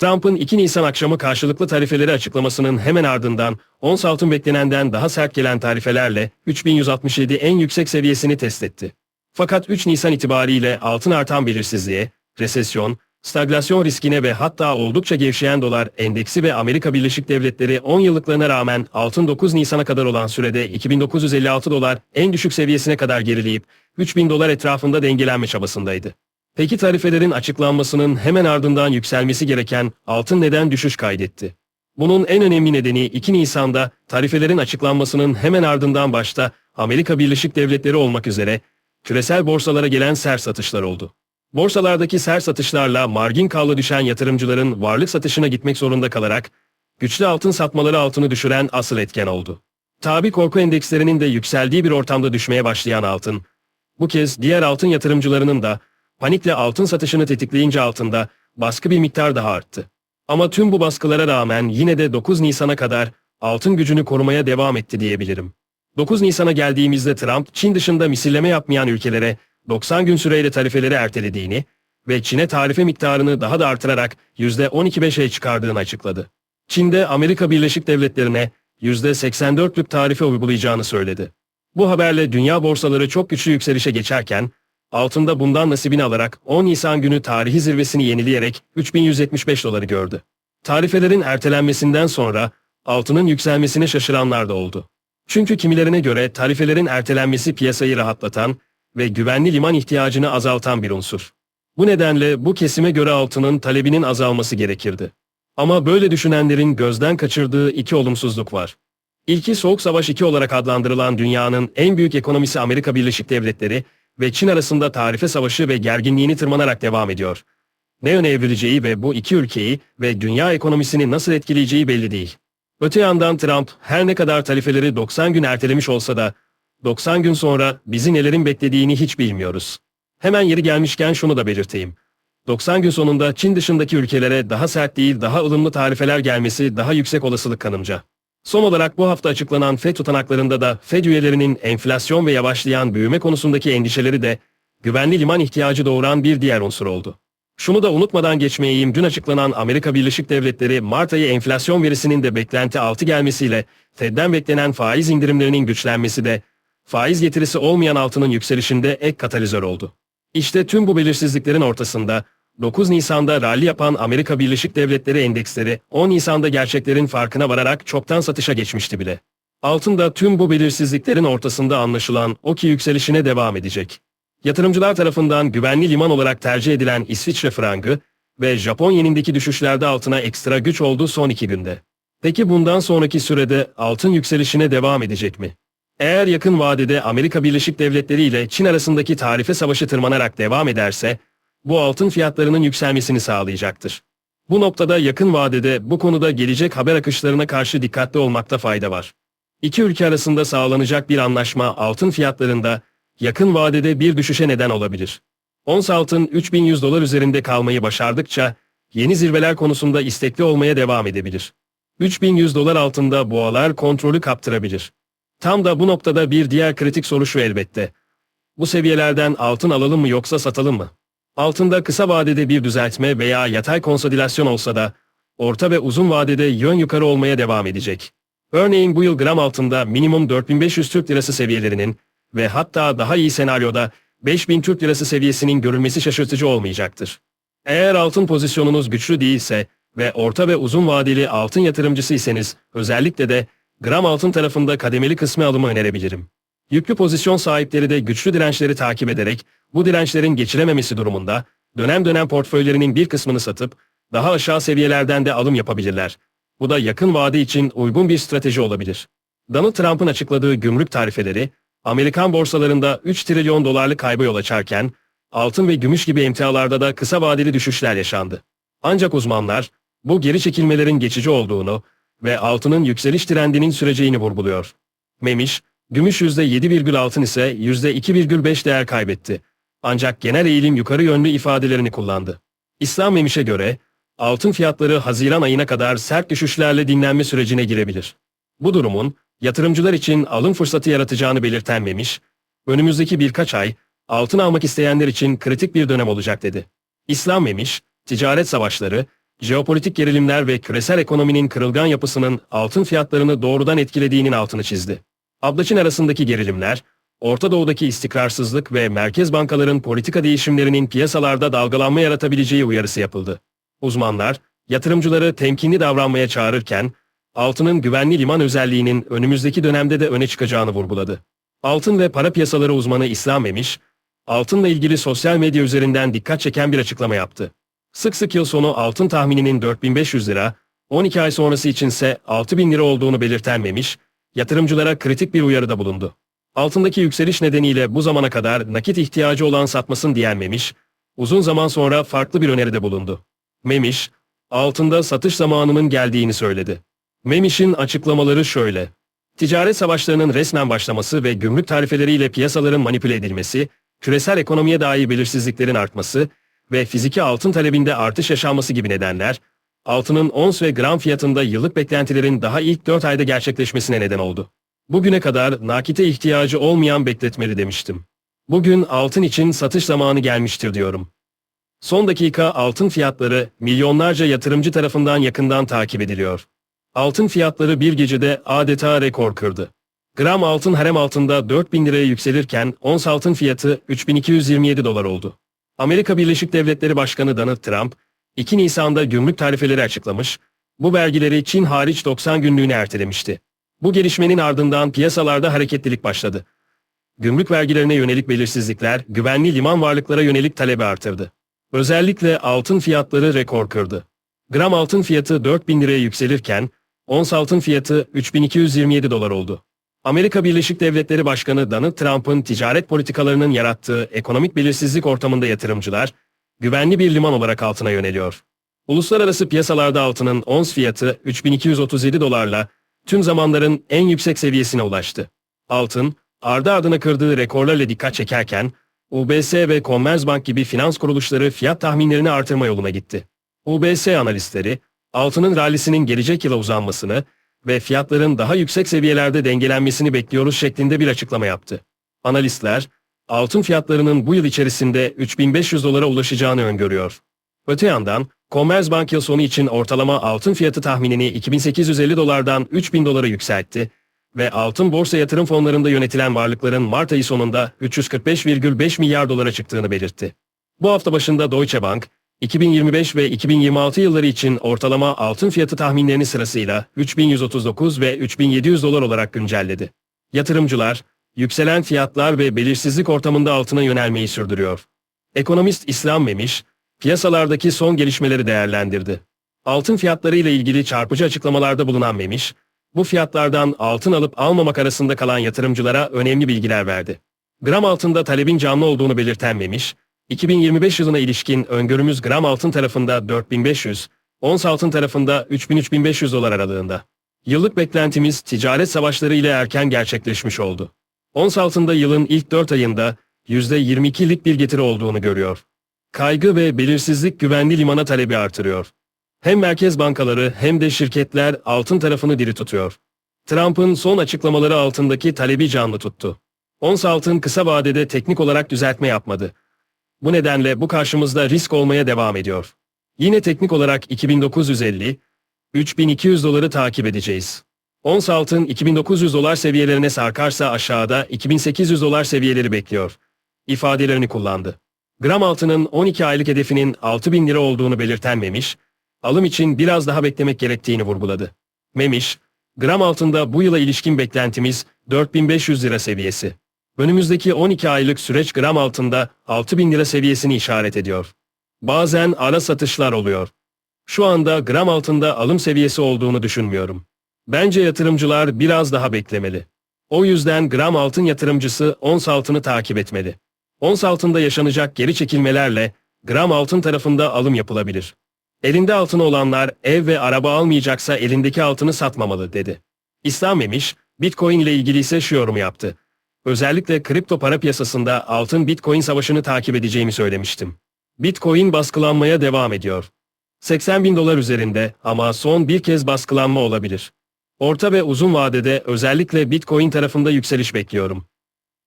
Trump'ın 2 Nisan akşamı karşılıklı tarifeleri açıklamasının hemen ardından ons altın beklenenden daha sert gelen tarifelerle 3167 en yüksek seviyesini test etti. Fakat 3 Nisan itibariyle altın artan belirsizliğe, resesyon, stagflasyon riskine ve hatta oldukça gevşeyen dolar endeksi ve Amerika Birleşik Devletleri 10 yıllıklarına rağmen altın 9 Nisan'a kadar olan sürede 2956 dolar en düşük seviyesine kadar gerileyip 3000 dolar etrafında dengelenme çabasındaydı. Peki tarifelerin açıklanmasının hemen ardından yükselmesi gereken altın neden düşüş kaydetti? Bunun en önemli nedeni 2 Nisan'da tarifelerin açıklanmasının hemen ardından başta Amerika Birleşik Devletleri olmak üzere küresel borsalara gelen sert satışlar oldu. Borsalardaki sert satışlarla margin kallı düşen yatırımcıların varlık satışına gitmek zorunda kalarak güçlü altın satmaları altını düşüren asıl etken oldu. Tabi korku endekslerinin de yükseldiği bir ortamda düşmeye başlayan altın, bu kez diğer altın yatırımcılarının da panikle altın satışını tetikleyince altında baskı bir miktar daha arttı. Ama tüm bu baskılara rağmen yine de 9 Nisan'a kadar altın gücünü korumaya devam etti diyebilirim. 9 Nisan'a geldiğimizde Trump, Çin dışında misilleme yapmayan ülkelere 90 gün süreyle tarifeleri ertelediğini ve Çin'e tarife miktarını daha da artırarak %12.5'e çıkardığını açıkladı. Çin'de Amerika Birleşik Devletleri'ne %84'lük tarife uygulayacağını söyledi. Bu haberle dünya borsaları çok güçlü yükselişe geçerken, altında bundan nasibini alarak 10 Nisan günü tarihi zirvesini yenileyerek 3175 doları gördü. Tarifelerin ertelenmesinden sonra altının yükselmesine şaşıranlar da oldu. Çünkü kimilerine göre tarifelerin ertelenmesi piyasayı rahatlatan ve güvenli liman ihtiyacını azaltan bir unsur. Bu nedenle bu kesime göre altının talebinin azalması gerekirdi. Ama böyle düşünenlerin gözden kaçırdığı iki olumsuzluk var. İlki Soğuk Savaş 2 olarak adlandırılan dünyanın en büyük ekonomisi Amerika Birleşik Devletleri ve Çin arasında tarife savaşı ve gerginliğini tırmanarak devam ediyor. Ne yöne evrileceği ve bu iki ülkeyi ve dünya ekonomisini nasıl etkileyeceği belli değil. Öte yandan Trump her ne kadar tarifeleri 90 gün ertelemiş olsa da 90 gün sonra bizi nelerin beklediğini hiç bilmiyoruz. Hemen yeri gelmişken şunu da belirteyim. 90 gün sonunda Çin dışındaki ülkelere daha sert değil daha ılımlı tarifeler gelmesi daha yüksek olasılık kanımca. Son olarak bu hafta açıklanan FED tutanaklarında da FED üyelerinin enflasyon ve yavaşlayan büyüme konusundaki endişeleri de güvenli liman ihtiyacı doğuran bir diğer unsur oldu. Şunu da unutmadan geçmeyeyim dün açıklanan Amerika Birleşik Devletleri Mart ayı enflasyon verisinin de beklenti altı gelmesiyle Fed'den beklenen faiz indirimlerinin güçlenmesi de faiz getirisi olmayan altının yükselişinde ek katalizör oldu. İşte tüm bu belirsizliklerin ortasında 9 Nisan'da rally yapan Amerika Birleşik Devletleri endeksleri 10 Nisan'da gerçeklerin farkına vararak çoktan satışa geçmişti bile. Altın da tüm bu belirsizliklerin ortasında anlaşılan o ki yükselişine devam edecek. Yatırımcılar tarafından güvenli liman olarak tercih edilen İsviçre frangı ve Japon yenindeki düşüşlerde altına ekstra güç oldu son iki günde. Peki bundan sonraki sürede altın yükselişine devam edecek mi? Eğer yakın vadede Amerika Birleşik Devletleri ile Çin arasındaki tarife savaşı tırmanarak devam ederse, bu altın fiyatlarının yükselmesini sağlayacaktır. Bu noktada yakın vadede bu konuda gelecek haber akışlarına karşı dikkatli olmakta fayda var. İki ülke arasında sağlanacak bir anlaşma altın fiyatlarında yakın vadede bir düşüşe neden olabilir. Ons altın 3100 dolar üzerinde kalmayı başardıkça yeni zirveler konusunda istekli olmaya devam edebilir. 3100 dolar altında boğalar kontrolü kaptırabilir. Tam da bu noktada bir diğer kritik soru şu elbette. Bu seviyelerden altın alalım mı yoksa satalım mı? Altında kısa vadede bir düzeltme veya yatay konsolidasyon olsa da orta ve uzun vadede yön yukarı olmaya devam edecek. Örneğin bu yıl gram altında minimum 4500 Türk Lirası seviyelerinin ve hatta daha iyi senaryoda 5000 Türk Lirası seviyesinin görülmesi şaşırtıcı olmayacaktır. Eğer altın pozisyonunuz güçlü değilse ve orta ve uzun vadeli altın yatırımcısıysanız özellikle de gram altın tarafında kademeli kısmı alımı önerebilirim. Yüklü pozisyon sahipleri de güçlü dirençleri takip ederek bu dirençlerin geçirememesi durumunda dönem dönem portföylerinin bir kısmını satıp daha aşağı seviyelerden de alım yapabilirler. Bu da yakın vade için uygun bir strateji olabilir. Donald Trump'ın açıkladığı gümrük tarifeleri Amerikan borsalarında 3 trilyon dolarlık kaybı yol açarken altın ve gümüş gibi emtialarda da kısa vadeli düşüşler yaşandı. Ancak uzmanlar bu geri çekilmelerin geçici olduğunu ve altının yükseliş trendinin süreceğini vurguluyor. Memiş, gümüş %7,6 altın ise %2,5 değer kaybetti. Ancak genel eğilim yukarı yönlü ifadelerini kullandı. İslam Memiş'e göre altın fiyatları Haziran ayına kadar sert düşüşlerle dinlenme sürecine girebilir. Bu durumun yatırımcılar için alım fırsatı yaratacağını belirten Memiş, önümüzdeki birkaç ay altın almak isteyenler için kritik bir dönem olacak dedi. İslam Memiş, ticaret savaşları, jeopolitik gerilimler ve küresel ekonominin kırılgan yapısının altın fiyatlarını doğrudan etkilediğinin altını çizdi. Ablaçin arasındaki gerilimler, Orta Doğu'daki istikrarsızlık ve merkez bankaların politika değişimlerinin piyasalarda dalgalanma yaratabileceği uyarısı yapıldı. Uzmanlar, yatırımcıları temkinli davranmaya çağırırken, altının güvenli liman özelliğinin önümüzdeki dönemde de öne çıkacağını vurguladı. Altın ve para piyasaları uzmanı İslam Emiş, altınla ilgili sosyal medya üzerinden dikkat çeken bir açıklama yaptı. Sık sık yıl sonu altın tahmininin 4500 lira, 12 ay sonrası içinse 6000 lira olduğunu belirten Memiş, yatırımcılara kritik bir uyarıda bulundu. Altındaki yükseliş nedeniyle bu zamana kadar nakit ihtiyacı olan satmasın diyen Memiş, uzun zaman sonra farklı bir öneride bulundu. Memiş, altında satış zamanının geldiğini söyledi. Memiş'in açıklamaları şöyle. Ticaret savaşlarının resmen başlaması ve gümrük tarifeleriyle piyasaların manipüle edilmesi, küresel ekonomiye dair belirsizliklerin artması ve fiziki altın talebinde artış yaşanması gibi nedenler, altının ons ve gram fiyatında yıllık beklentilerin daha ilk 4 ayda gerçekleşmesine neden oldu. Bugüne kadar nakite ihtiyacı olmayan bekletmeli demiştim. Bugün altın için satış zamanı gelmiştir diyorum. Son dakika altın fiyatları milyonlarca yatırımcı tarafından yakından takip ediliyor. Altın fiyatları bir gecede adeta rekor kırdı. Gram altın harem altında 4000 liraya yükselirken ons altın fiyatı 3227 dolar oldu. Amerika Birleşik Devletleri Başkanı Donald Trump, 2 Nisan'da gümrük tarifeleri açıklamış, bu vergileri Çin hariç 90 günlüğüne ertelemişti. Bu gelişmenin ardından piyasalarda hareketlilik başladı. Gümrük vergilerine yönelik belirsizlikler, güvenli liman varlıklara yönelik talebi artırdı. Özellikle altın fiyatları rekor kırdı. Gram altın fiyatı 4000 liraya yükselirken, ons altın fiyatı 3227 dolar oldu. Amerika Birleşik Devletleri Başkanı Donald Trump'ın ticaret politikalarının yarattığı ekonomik belirsizlik ortamında yatırımcılar, güvenli bir liman olarak altına yöneliyor. Uluslararası piyasalarda altının ons fiyatı 3237 dolarla tüm zamanların en yüksek seviyesine ulaştı. Altın, ardı ardına kırdığı rekorlarla dikkat çekerken, UBS ve Commerzbank gibi finans kuruluşları fiyat tahminlerini artırma yoluna gitti. UBS analistleri, altının rallisinin gelecek yıla uzanmasını ve fiyatların daha yüksek seviyelerde dengelenmesini bekliyoruz şeklinde bir açıklama yaptı. Analistler, altın fiyatlarının bu yıl içerisinde 3500 dolara ulaşacağını öngörüyor. Öte yandan, Commerzbank yıl sonu için ortalama altın fiyatı tahminini 2850 dolardan 3000 dolara yükseltti ve altın borsa yatırım fonlarında yönetilen varlıkların Mart ayı sonunda 345,5 milyar dolara çıktığını belirtti. Bu hafta başında Deutsche Bank, 2025 ve 2026 yılları için ortalama altın fiyatı tahminlerini sırasıyla 3139 ve 3700 dolar olarak güncelledi. Yatırımcılar, yükselen fiyatlar ve belirsizlik ortamında altına yönelmeyi sürdürüyor. Ekonomist İslam Memiş, piyasalardaki son gelişmeleri değerlendirdi. Altın fiyatları ile ilgili çarpıcı açıklamalarda bulunan Memiş, bu fiyatlardan altın alıp almamak arasında kalan yatırımcılara önemli bilgiler verdi. Gram altında talebin canlı olduğunu belirten Memiş, 2025 yılına ilişkin öngörümüz gram altın tarafında 4500, ons altın tarafında 3000-3500 dolar aralığında. Yıllık beklentimiz ticaret savaşları ile erken gerçekleşmiş oldu. Ons altında yılın ilk 4 ayında %22'lik bir getiri olduğunu görüyor. Kaygı ve belirsizlik güvenli limana talebi artırıyor. Hem merkez bankaları hem de şirketler altın tarafını diri tutuyor. Trump'ın son açıklamaları altındaki talebi canlı tuttu. Ons altın kısa vadede teknik olarak düzeltme yapmadı. Bu nedenle bu karşımızda risk olmaya devam ediyor. Yine teknik olarak 2950, 3200 doları takip edeceğiz. Ons altın 2900 dolar seviyelerine sarkarsa aşağıda 2800 dolar seviyeleri bekliyor. ifadelerini kullandı. Gram altının 12 aylık hedefinin 6000 lira olduğunu belirten Memiş, alım için biraz daha beklemek gerektiğini vurguladı. Memiş, gram altında bu yıla ilişkin beklentimiz 4500 lira seviyesi. Önümüzdeki 12 aylık süreç gram altında 6000 lira seviyesini işaret ediyor. Bazen ara satışlar oluyor. Şu anda gram altında alım seviyesi olduğunu düşünmüyorum. Bence yatırımcılar biraz daha beklemeli. O yüzden gram altın yatırımcısı ons altını takip etmeli. Ons altında yaşanacak geri çekilmelerle gram altın tarafında alım yapılabilir. Elinde altını olanlar ev ve araba almayacaksa elindeki altını satmamalı dedi. İslam Emiş, Bitcoin ile ilgili ise şu yorumu yaptı. Özellikle kripto para piyasasında altın Bitcoin savaşını takip edeceğimi söylemiştim. Bitcoin baskılanmaya devam ediyor. 80 bin dolar üzerinde ama son bir kez baskılanma olabilir. Orta ve uzun vadede özellikle Bitcoin tarafında yükseliş bekliyorum.